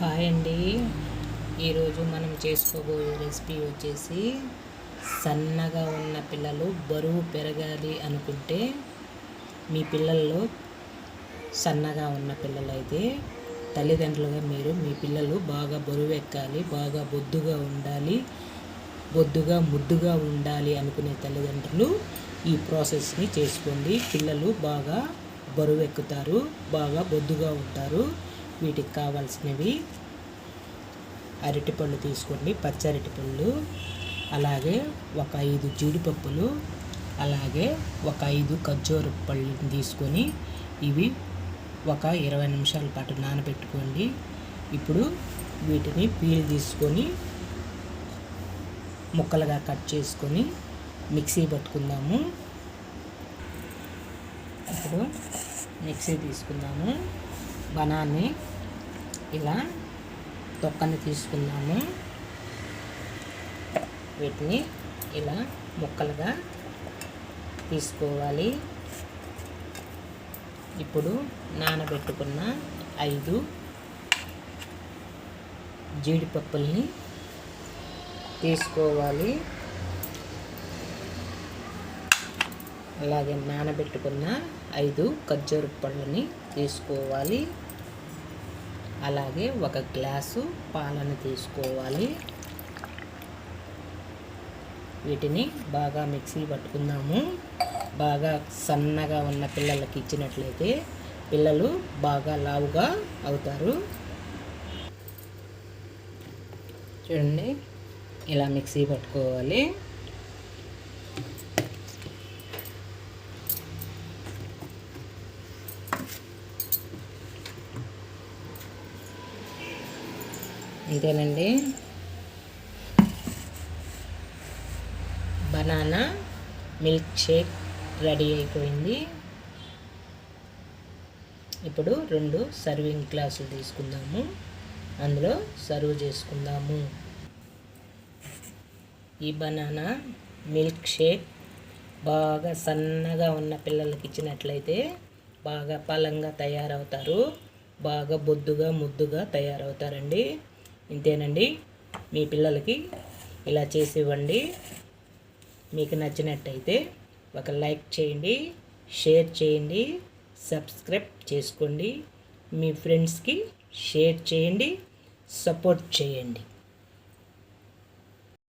Hi అండి. ఈరోజు మనం చేసుకోబోయే రెసిపీ వచ్చేసి సన్నగా ఉన్న పిల్లలు బరువు పెరగాలి అనుకుంటే మీ పిల్లల్లో సన్నగా ఉన్న పిల్లలైతే తల్లిదండ్రులుగా మీరు మీ పిల్లలు బాగా బరువు ఎక్కాలి బాగా బొద్దుగా ఉండాలి బొద్దుగా ముద్దుగా ఉండాలి అనుకునే తల్లిదండ్రులు ఈ ప్రాసెస్ని చేసుకోండి. పిల్లలు బాగా బరువు ఎక్కుతారు బాగా బొద్దుగా ఉంటారు. వీటికి కావాల్సినవి అరటిపళ్ళు తీసుకోండి పచ్చి అరటిపళ్ళు అలాగే ఒక ఐదు జీడిపప్పులు అలాగే ఒక ఐదు ఖర్జూర పళ్ళని తీసుకొని ఇవి ఒక ఇరవై నిమిషాల పాటు నానబెట్టుకోండి. ఇప్పుడు వీటిని పీల్ తీసుకొని ముక్కలుగా కట్ చేసుకొని మిక్సీ పట్టుకుందాము. ఇప్పుడు మిక్సీ తీసుకుందాము. బనాన్ని ఇలా తొక్కని తీసుకున్నాము వీటిని ఇలా ముక్కలుగా తీసుకోవాలి. ఇప్పుడు నానబెట్టుకున్న ఐదు జీడిపప్పుల్ని తీసుకోవాలి. అలాగే నానబెట్టుకున్న ఐదు ఖర్జూర పళ్ళని తీసుకోవాలి. అలాగే ఒక గ్లాసు పాలను తీసుకోవాలి. వీటిని బాగా మిక్సీ పట్టుకుందాము. బాగా సన్నగా ఉన్న పిల్లలకి ఇచ్చినట్లయితే పిల్లలు బాగా లావుగా అవుతారు. చూడండి ఇలా మిక్సీ పట్టుకోవాలి. అంతేనండి బనానా మిల్క్ షేక్ రెడీ అయిపోయింది. ఇప్పుడు రెండు సర్వింగ్ గ్లాసులు తీసుకుందాము. అందులో సర్వ్ చేసుకుందాము. ఈ బనానా మిల్క్ షేక్ బాగా సన్నగా ఉన్న పిల్లలకి ఇచ్చినట్లయితే బాగా పలంగా తయారవుతారు. బాగా బొద్దుగా ముద్దుగా తయారవుతారండి. ఇంతేనండి. మీ పిల్లలకి ఇలా చేసి ఇవ్వండి. మీకు నచ్చినట్టయితే ఒక లైక్ చేయండి షేర్ చేయండి సబ్స్క్రైబ్ చేసుకోండి. మీ ఫ్రెండ్స్కి షేర్ చేయండి సపోర్ట్ చేయండి.